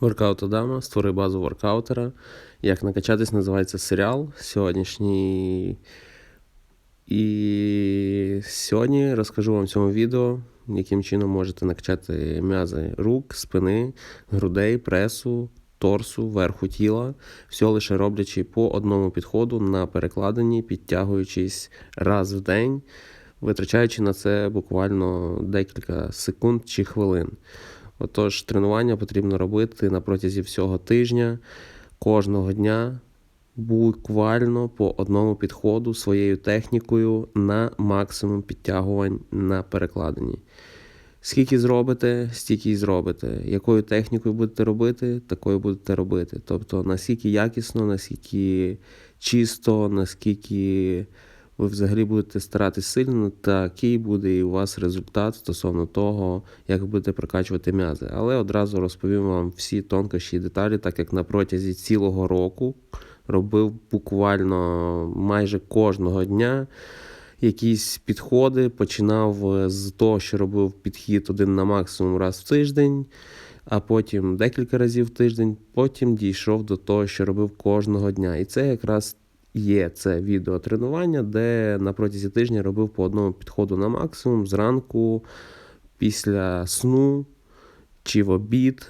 Воркаут Адама, створи базу воркаутера. Як накачатись, називається серіал сьогоднішній. І сьогодні розкажу вам в цьому відео, яким чином можете накачати м'язи рук, спини, грудей, пресу, торсу, верху тіла, все лише роблячи по одному підходу на перекладині, підтягуючись раз в день, витрачаючи на це буквально декілька секунд чи хвилин. Отож, тренування потрібно робити на протязі всього тижня, кожного дня, буквально по одному підходу своєю технікою на максимум підтягувань на перекладині. Скільки зробите, стільки й зробите. Якою технікою будете робити, такою будете робити. Тобто, наскільки якісно, наскільки чисто, наскільки ви взагалі будете старатись сильно, такий буде і у вас результат стосовно того, як ви будете прокачувати м'язи. Але одразу розповім вам всі тонкощі і деталі, так як на протязі цілого року робив буквально майже кожного дня. Якісь підходи починав з того, що робив підхід один на максимум раз в тиждень, а потім декілька разів в тиждень. Потім дійшов до того, що робив кожного дня. І це якраз є це відеотренування, де на протязі тижня робив по одному підходу на максимум зранку, після сну чи в обід.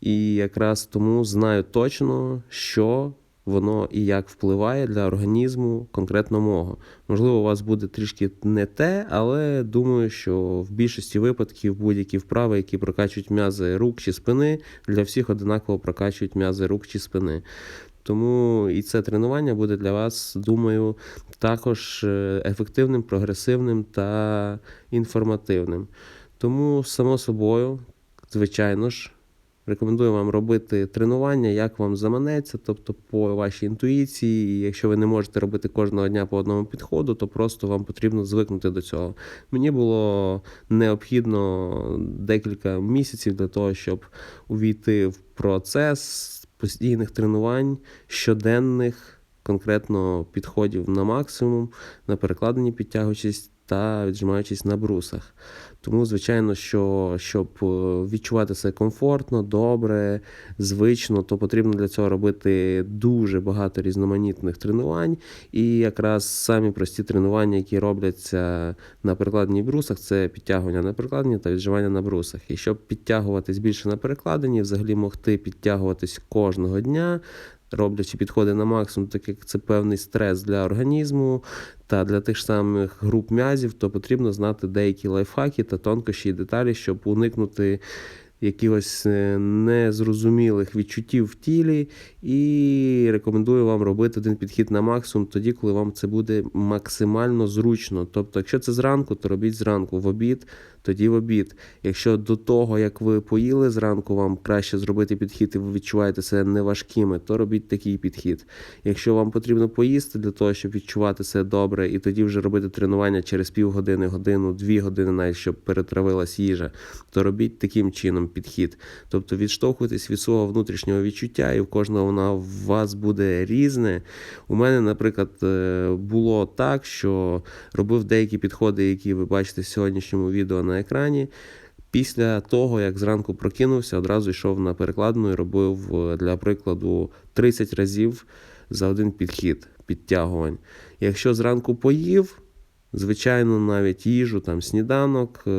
І якраз тому знаю точно, що воно і як впливає для організму конкретно мого. Можливо, у вас буде трішки не те, але думаю, що в більшості випадків будь-які вправи, які прокачують м'язи рук чи спини, для всіх одинаково прокачують м'язи рук чи спини. Тому і це тренування буде для вас, думаю, також е, ефективним, прогресивним та інформативним. Тому, само собою, звичайно ж, рекомендую вам робити тренування, як вам заманеться, тобто по вашій інтуїції. І якщо ви не можете робити кожного дня по одному підходу, то просто вам потрібно звикнути до цього. Мені було необхідно декілька місяців для того, щоб увійти в процес постійних тренувань, щоденних, конкретно підходів на максимум, на перекладенні підтягуючись та віджимаючись на брусах. Тому, звичайно, що щоб е, відчувати себе комфортно, добре, звично, то потрібно для цього робити дуже багато різноманітних тренувань. І якраз самі прості тренування, які робляться на перекладенні брусах, це підтягування на перекладенні та віджимання на брусах. І щоб підтягуватись більше на перекладенні, взагалі могти підтягуватись кожного дня роблячи підходи на максимум, так як це певний стрес для організму та для тих самих груп м'язів, то потрібно знати деякі лайфхаки та тонкощі і деталі, щоб уникнути якихось е, незрозумілих відчуттів в тілі, і рекомендую вам робити один підхід на максимум тоді, коли вам це буде максимально зручно. Тобто, якщо це зранку, то робіть зранку в обід, тоді в обід. Якщо до того, як ви поїли зранку, вам краще зробити підхід, і ви відчуваєте себе неважкими, то робіть такий підхід. Якщо вам потрібно поїсти для того, щоб відчувати себе добре, і тоді вже робити тренування через півгодини, годину, дві години, навіть щоб перетравилась їжа, то робіть таким чином підхід. Тобто відштовхуйтесь від свого внутрішнього відчуття, і в кожного вона в вас буде різне. У мене, наприклад, е, було так, що робив деякі підходи, які ви бачите в сьогоднішньому відео на екрані. Після того, як зранку прокинувся, одразу йшов на перекладну і робив, е, для прикладу, 30 разів за один підхід підтягувань. Якщо зранку поїв, звичайно, навіть їжу, там сніданок е,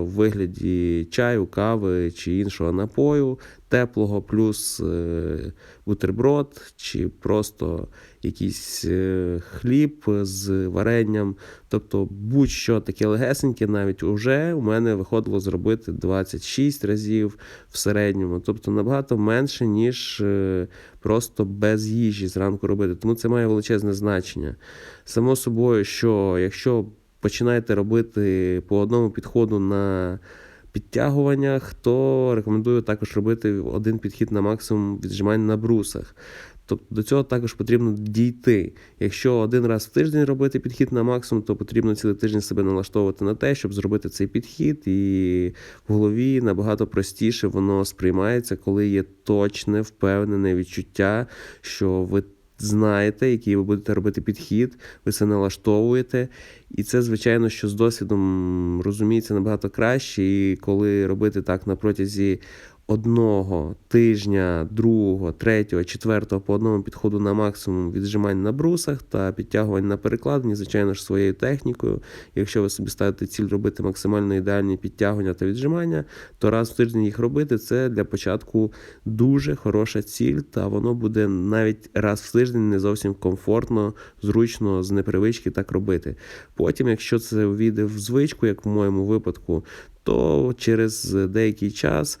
в вигляді чаю, кави чи іншого напою, теплого, плюс е, бутерброд, чи просто якийсь е, хліб з варенням. Тобто будь-що таке легесеньке, навіть уже у мене виходило зробити 26 разів в середньому, тобто набагато менше, ніж просто без їжі зранку робити. Тому це має величезне значення. Само собою, що якщо починаєте робити по одному підходу на підтягуваннях, то рекомендую також робити один підхід на максимум віджимань на брусах. Тобто до цього також потрібно дійти. Якщо один раз в тиждень робити підхід на максимум, то потрібно цілий тиждень себе налаштовувати на те, щоб зробити цей підхід, і в голові набагато простіше воно сприймається, коли є точне, впевнене відчуття, що ви знаєте, який ви будете робити підхід, ви це налаштовуєте. І це, звичайно, що з досвідом розуміється набагато краще. І коли робити так на протязі одного тижня, другого, третього, четвертого по одному підходу на максимум віджимань на брусах та підтягувань на перекладині, звичайно ж, своєю технікою. Якщо ви собі ставите ціль робити максимально ідеальні підтягування та віджимання, то раз в тиждень їх робити це для початку дуже хороша ціль, та воно буде навіть раз в тиждень не зовсім комфортно, зручно, з непривички так робити. Потім, якщо це увійде в звичку, як в моєму випадку, то через деякий час.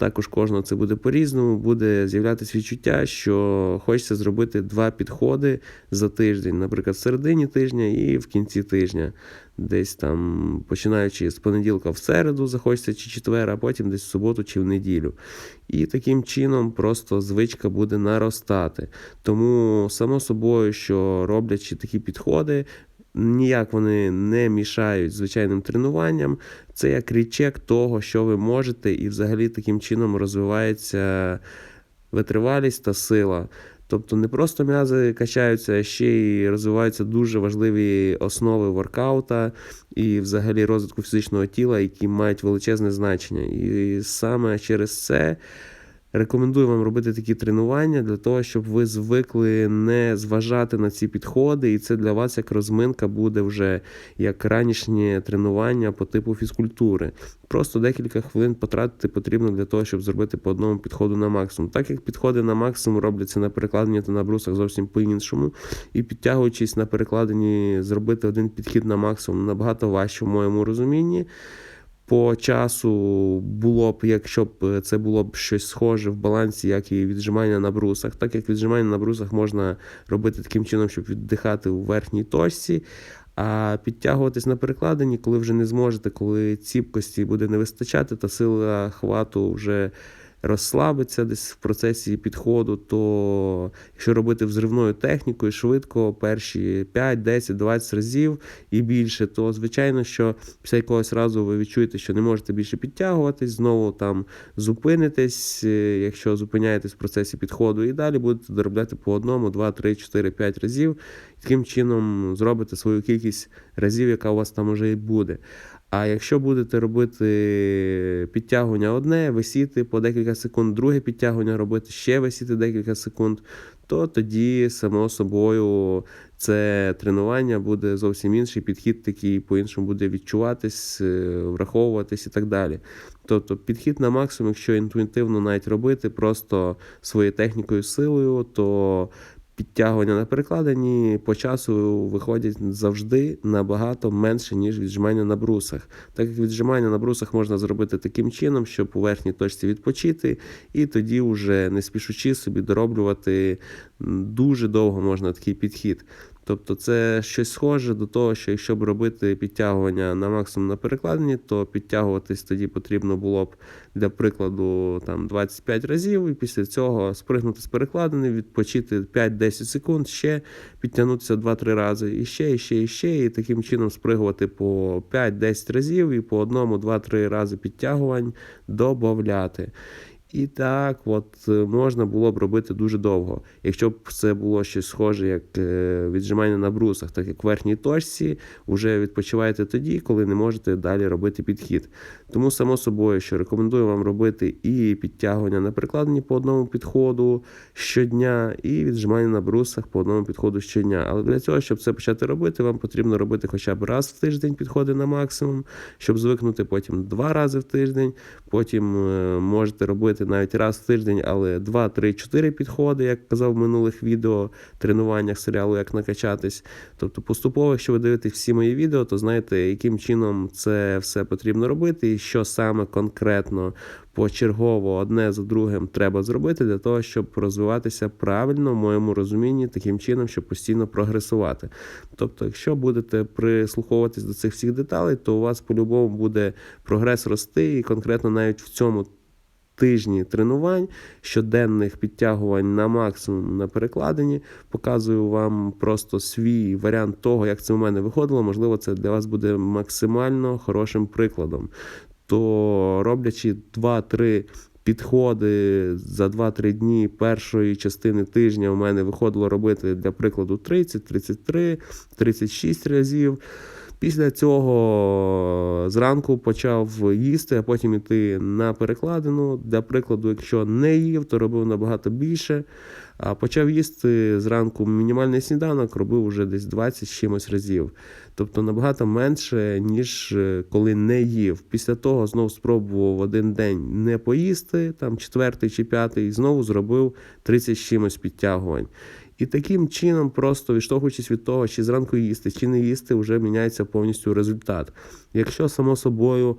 Також кожного це буде по-різному, буде з'являтися відчуття, що хочеться зробити два підходи за тиждень, наприклад, в середині тижня і в кінці тижня. Десь там, починаючи з понеділка в середу, захочеться чи четвер, а потім десь в суботу чи в неділю. І таким чином просто звичка буде наростати. Тому, само собою, що роблячи такі підходи, ніяк вони не мішають звичайним тренуванням. Це як річек того, що ви можете, і взагалі таким чином розвивається витривалість та сила. Тобто не просто м'язи качаються, а ще й розвиваються дуже важливі основи воркаута і взагалі розвитку фізичного тіла, які мають величезне значення. І саме через це. Рекомендую вам робити такі тренування для того, щоб ви звикли не зважати на ці підходи, і це для вас як розминка буде вже як ранішнє тренування по типу фізкультури. Просто декілька хвилин потратити потрібно для того, щоб зробити по одному підходу на максимум. Так як підходи на максимум робляться на перекладенні та на брусах зовсім по-іншому, і підтягуючись на перекладенні, зробити один підхід на максимум набагато важче в моєму розумінні по часу було б, якщо б це було б щось схоже в балансі, як і віджимання на брусах. Так як віджимання на брусах можна робити таким чином, щоб віддихати у верхній точці. А підтягуватись на перекладині, коли вже не зможете, коли ціпкості буде не вистачати, та сила хвату вже розслабиться десь в процесі підходу, то якщо робити взривною технікою швидко, перші 5, 10, 20 разів і більше, то звичайно, що після якогось разу ви відчуєте, що не можете більше підтягуватись, знову там зупинитесь, е, якщо зупиняєтесь в процесі підходу, і далі будете доробляти по одному, 2, 3, 4, 5 разів. Таким чином зробите свою кількість разів, яка у вас там вже і буде. А якщо будете робити підтягування одне, висіти по декілька секунд, друге підтягування робити, ще висіти декілька секунд, то тоді, само собою, це тренування буде зовсім інший підхід, такий по-іншому буде відчуватись, е, враховуватись і так далі. Тобто підхід на максимум, якщо інтуїтивно навіть робити, просто своєю технікою, силою, то підтягування на перекладині по часу виходять завжди набагато менше, ніж віджимання на брусах. Так як віджимання на брусах можна зробити таким чином, щоб у верхній точці відпочити, і тоді, вже не спішучи собі дороблювати дуже довго можна такий підхід. Тобто це щось схоже до того, що якщо б робити підтягування на максимум на перекладині, то підтягуватись тоді потрібно було б для прикладу там 25 разів, і після цього спригнути з перекладини, відпочити 5-10 секунд, ще підтягнутися 2-3 рази, і ще, і ще, і ще, і таким чином спригувати по 5-10 разів і по одному, 2-3 рази підтягувань додати. І так, от е, можна було б робити дуже довго. Якщо б це було щось схоже, як е, віджимання на брусах, так як в верхній точці, вже відпочиваєте тоді, коли не можете далі робити підхід. Тому, само собою, що рекомендую вам робити і підтягування на прикладенні по одному підходу щодня, і віджимання на брусах по одному підходу щодня. Але для цього, щоб це почати робити, вам потрібно робити хоча б раз в тиждень підходи на максимум, щоб звикнути потім два рази в тиждень, потім е, можете робити робити навіть раз в тиждень, але 2, 3, 4 підходи, як казав в минулих відео, тренуваннях серіалу, як накачатись. Тобто, поступово, якщо ви дивитесь всі мої відео, то знаєте, яким чином це все потрібно робити, і що саме конкретно почергово одне за другим треба зробити для того, щоб розвиватися правильно в моєму розумінні, таким чином, щоб постійно прогресувати. Тобто, якщо будете прислуховуватись до цих всіх деталей, то у вас по-любому буде прогрес рости, і конкретно навіть в цьому тижні тренувань, щоденних підтягувань на максимум на перекладині. Показую вам просто свій варіант того, як це у мене виходило. Можливо, це для вас буде максимально хорошим прикладом. То роблячи 2-3 підходи за 2-3 дні першої частини тижня у мене виходило робити для прикладу 30, 33, 36 разів Після цього зранку почав їсти, а потім йти на перекладину. Для прикладу, якщо не їв, то робив набагато більше. А почав їсти зранку мінімальний сніданок, робив вже десь 20 з чимось разів. Тобто набагато менше, ніж е, коли не їв. Після того знов спробував один день не поїсти, там четвертий чи п'ятий, і знову зробив 30 з чимось підтягувань. І таким чином, просто відштовхуючись від того, чи зранку їсти, чи не їсти, вже міняється повністю результат. Якщо само собою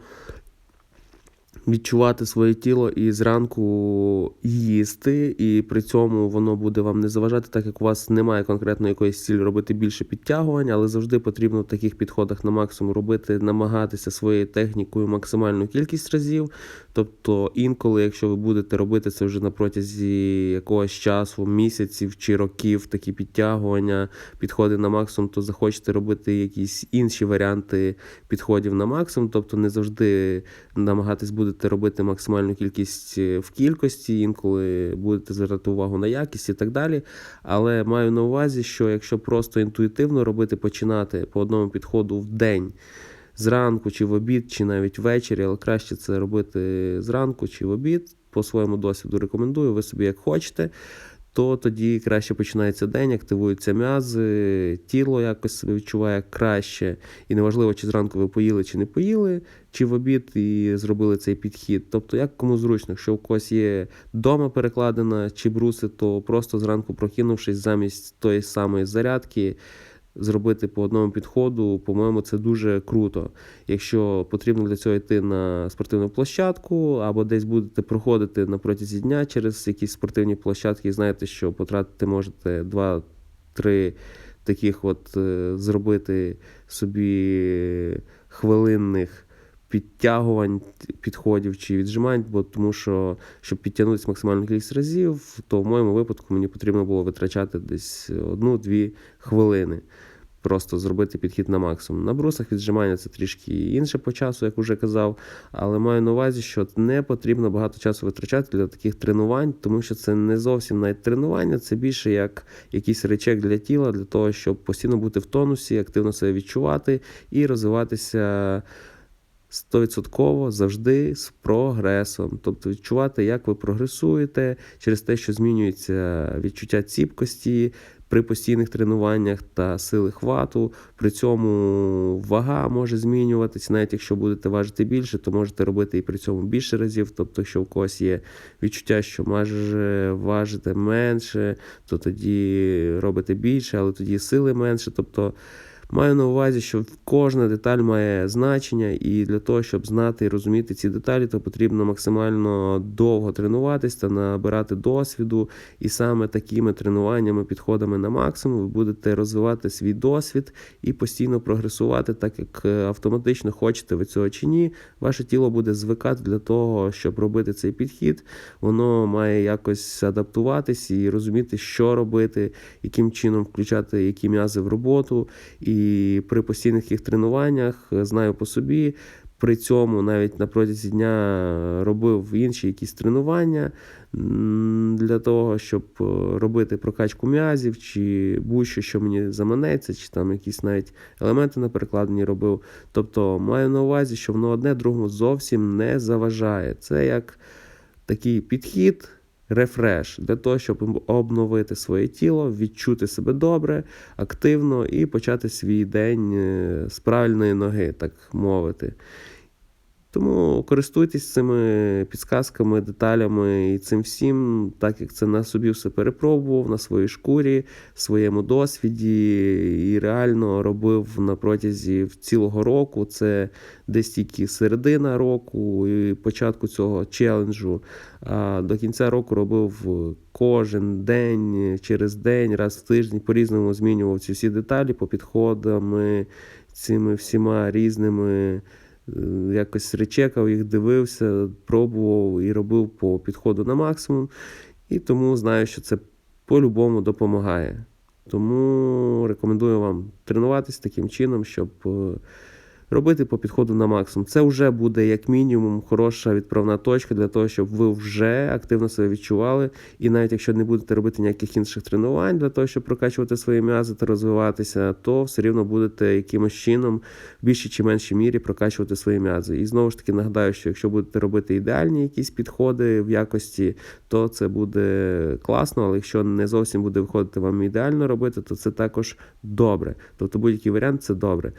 відчувати своє тіло і зранку їсти, і при цьому воно буде вам не заважати, так як у вас немає конкретно якоїсь цілі робити більше підтягувань, але завжди потрібно в таких підходах на максимум робити, намагатися своєю технікою максимальну кількість разів. Тобто інколи, якщо ви будете робити це вже на протязі якогось часу, місяців чи років, такі підтягування, підходи на максимум, то захочете робити якісь інші варіанти підходів на максимум, тобто не завжди намагатись будете робити максимальну кількість е, в кількості, інколи будете звертати увагу на якість і так далі. Але маю на увазі, що якщо просто інтуїтивно робити, починати по одному підходу в день. Зранку чи в обід, чи навіть ввечері, але краще це робити зранку чи в обід. По своєму досвіду рекомендую, ви собі як хочете то тоді краще починається день, активуються м'язи, тіло якось себе відчуває краще. І неважливо, чи зранку ви поїли, чи не поїли, чи в обід і зробили цей підхід. Тобто, як кому зручно, якщо у когось є дома перекладена чи бруси, то просто зранку прокинувшись замість тої самої зарядки зробити по одному підходу, по-моєму, це дуже круто. Якщо потрібно для цього йти на спортивну площадку, або десь будете проходити на протязі дня через якісь спортивні площадки, і знаєте, що потратити можете 2-3 таких от е, зробити собі хвилинних підтягувань, підходів чи віджимань, бо тому що, щоб підтягнутися максимальну кількість разів, то в моєму випадку мені потрібно було витрачати десь одну-дві хвилини. Просто зробити підхід на максимум. На брусах віджимання це трішки інше по часу, як вже казав. Але маю на увазі, що не потрібно багато часу витрачати для таких тренувань, тому що це не зовсім навіть тренування, це більше як якийсь речек для тіла, для того, щоб постійно бути в тонусі, активно себе відчувати і розвиватися стовідсотково завжди з прогресом. Тобто відчувати, як ви прогресуєте через те, що змінюється відчуття ціпкості. При постійних тренуваннях та сили хвату, при цьому вага може змінюватися. Навіть якщо будете важити більше, то можете робити і при цьому більше разів. Тобто, якщо у когось є відчуття, що майже важите менше, то тоді робите більше, але тоді сили менше. Тобто Маю на увазі, що кожна деталь має значення, і для того, щоб знати і розуміти ці деталі, то потрібно максимально довго тренуватись та набирати досвіду. І саме такими тренуваннями, підходами на максимум, ви будете розвивати свій досвід і постійно прогресувати, так як е, автоматично хочете ви цього чи ні. Ваше тіло буде звикати для того, щоб робити цей підхід. Воно має якось адаптуватись і розуміти, що робити, яким чином включати які м'язи в роботу. І і при постійних їх тренуваннях е, знаю по собі. При цьому навіть на протязі дня робив інші якісь тренування для того, щоб е, робити прокачку м'язів, чи будь-що, що мені заманеться, чи там якісь навіть елементи на перекладенні робив. Тобто маю на увазі, що воно одне другому зовсім не заважає. Це як такий підхід рефреш для того, щоб обновити своє тіло, відчути себе добре, активно і почати свій день е, з правильної ноги, так мовити. Тому користуйтесь цими підсказками, деталями і цим всім, так як це на собі все перепробував, на своїй шкурі, своєму досвіді і реально робив на протязі цілого року. Це десь тільки середина року і початку цього челенджу. А до кінця року робив кожен день через день, раз в тиждень по-різному змінював ці всі деталі по підходами, цими всіма різними. Е, якось речекав їх, дивився, пробував і робив по підходу на максимум. І тому знаю, що це по-любому допомагає. Тому рекомендую вам тренуватися таким чином, щоб е, робити по підходу на максимум. Це вже буде як мінімум хороша відправна точка для того, щоб ви вже активно себе відчували. І навіть якщо не будете робити ніяких інших тренувань для того, щоб прокачувати свої м'язи та розвиватися, то все рівно будете якимось чином в більшій чи меншій мірі прокачувати свої м'язи. І знову ж таки нагадаю, що якщо будете робити ідеальні якісь підходи в якості, то це буде класно, але якщо не зовсім буде виходити вам ідеально робити, то це також добре. Тобто будь-який варіант це добре.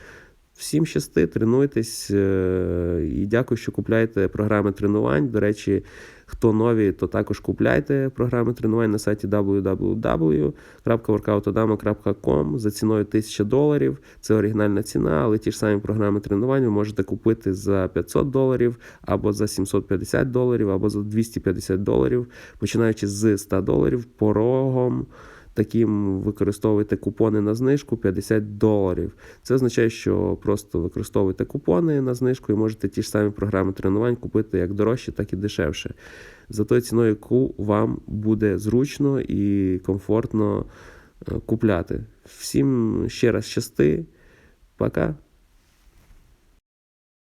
Всім щасти, тренуйтесь е, і дякую, що купляєте програми тренувань. До речі, хто нові, то також купляйте програми тренувань на сайті www.workoutodama.com за ціною 1000 доларів. Це оригінальна ціна, але ті ж самі програми тренувань ви можете купити за 500 доларів, або за 750 доларів, або за 250 доларів, починаючи з 100 доларів порогом. Таким використовуйте купони на знижку 50 доларів. Це означає, що просто використовуйте купони на знижку і можете ті ж самі програми тренувань купити як дорожче, так і дешевше. За тою ціною, яку вам буде зручно і комфортно е, купляти. Всім ще раз щасти. Пока.